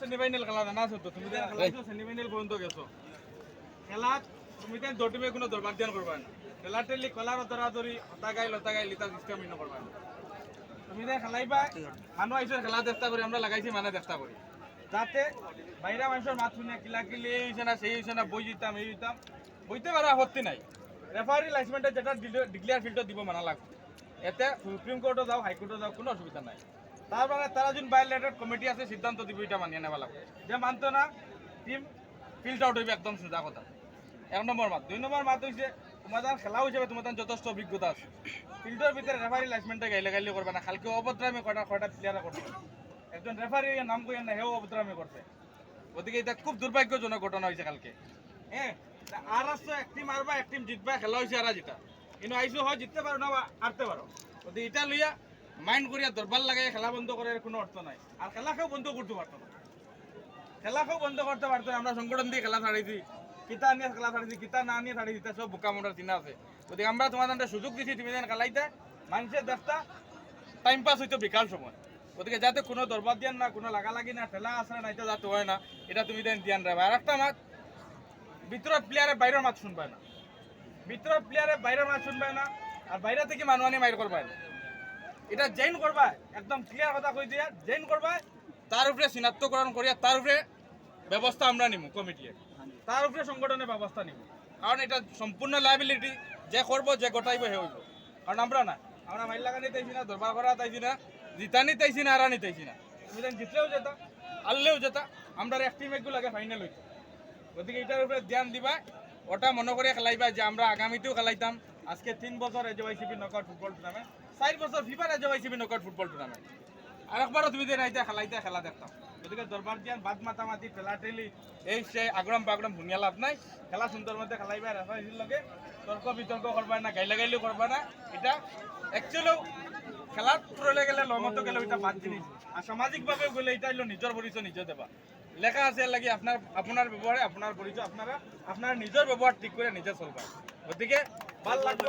Semifinal খেলা জানা আছো তো তুমি সেমিফাইনাল পর্যন্ত গেছো। খেলা তুমি তো দটিমে কোনো দরবার ধ্যান করবা না। খেলা টেলি কলার দরাদরি হতা গাই লিতা সিস্টেম ইনো করবা না। তুমি যে খেলাইবা মানুষ আইসো খেলা চেষ্টা করি আমরা লাগাইছি মানে চেষ্টা করি যাতে বাইরা মানুষের মাত শুনে কিলা কিলি এই হইছে না সেই হইছে না বই দিতাম এই দিতাম বইতে পারা আপত্তি নাই। রেফারি লাইসমেন্টে যেটা ডিক্লিয়ার ফিল্ডত দিব মানা লাগবে। এতে সুপ্রিম কোর্টও যাও হাইকোর্টও যাও কোনো অসুবিধা নাই। তার মানে তারা যোন ভায়োলেটেড কমিটি আছে, সিদ্ধান্ত দিব, এটা মানিয়ে নেওয়া লাগবে। যে মানতো না টিম ফিল্ড আউট হইবে একদম সোজা কথা। এক নম্বর মাত। দুই নম্বর মাত হইছে তোমাদের খেলা হিসেবে তোমাদের যথেষ্ট অভিজ্ঞতা আছে। ফিল্ডের ভিতরে রেফারি লাইসমেন্টে গাইলে গাইলে করবে না, খালকে অভদ্রামি কটা কটা প্লেয়ারে করবে একজন রেফারি নাম কইয়া না হেও অভদ্রামি করছে গতিকে এটা খুব দুর্ভাগ্যজনক ঘটনা হয়েছে কালকে। হ্যাঁ আর আসছে এক টিম আরবা এক টিম জিতবা, খেলা হয়েছে আর জিতা। কিন্তু আইসো হয়, জিততে পারো না বা হারতে পারো গতিকে এটা লইয়া মাইন্ড করিয়া দরবার লাগাই খেলা বন্ধ করার কোনো অর্থ নাই। আর খেলাকেও বন্ধ করতে পারতো না। খেলাকেও বন্ধ করতে পারতো। আমরা সংগঠন দিয়ে খেলা ছাড়িয়েছি কিতা নিয়ে খেলা ছাড়িয়েছি কিতা না নিয়ে ছাড়িয়েছি তা সব বোকা মোটার চিন্তা আছে। গতিকে আমরা তোমাদের একটা সুযোগ দিছি, তুমি যেন খেলাইতে, মানুষের দেখতা টাইম পাস হইতো বিকাল সময়। গতিকে যাতে কোনো দরবার দিয়ান না, কোনো লাগালাগি না, ঠেলা আসে না এটা যাতে হয় না, এটা তুমি দেন দিয়ান রাখবে। আর একটা মাত ভিতরের প্লেয়ারে বাইরের মাত শুনবে না। ভিতরের প্লেয়ারে বাইরের মাত শুনবে না, আর বাইরে থেকে মানুষ আনি মাইর করবে না। এটা জেন করবা, একদম ক্লিয়ার কথা কই দিয়া জেন করবা, তার উপরে চিনাক্তকরণ করিয়া তার উপরে ব্যবস্থা আমরা নিমু কমিটিয়ে। তার উপরে সংগঠনের ব্যবস্থা নিব কারণ এটা সম্পূর্ণ লাইবিলিটি যে করব, যে গোটাইব, হে হইব। কারণ আমরা না, আমরা মাইল লাগা নিতেছি না, দরবার করা তাইছি না জিতা নিতেছি না হারা নিতেছি না। তুমি জিতলেও যেতা আনলেও যেতা আমরা একটু লাগে ফাইনাল হইতো গতিকে এটার উপরে ধ্যান দিবা, ওটা মনে করে খেলাইবা যে আমরা আগামীতেও খেলাইতাম। আজকে তিন বছর এজওয়াইসিবি নকআউট ফুটবল টুর্নামেন্ট চার বছর ফিফার এজওয়াইসিবি নকআউট ফুটবল টুর্নামেন্ট আর একবারও তুমি রাইতে খেলাইতে খেলা দেখতাম। গতিকে দরবার দিয়ান বাদ মাতামাতি ঠেলা ঠেলি এই সে আগরম বাগরম ধুনিয়া লাভ নাই। খেলা সুন্দর মধ্যে খেলাইবা রেফারির লগে তর্ক বিতর্ক করবা না গাইলা গাইলেও করবা না। এটা অ্যাকচুয়ালিও খেলার প্রলে গেলে লমতো গেলে ওইটা বাদ জিনিস আর সামাজিকভাবে গেলে এটা হলো নিজের পরিচয় নিজে দেবা। লেখা আছে লাগি আপনার আপনার ব্যবহারে আপনার পরিচয় আপনারা আপনার নিজের ব্যবহার ঠিক করে নিজে চলবা। গতিকে ভালো লাগবে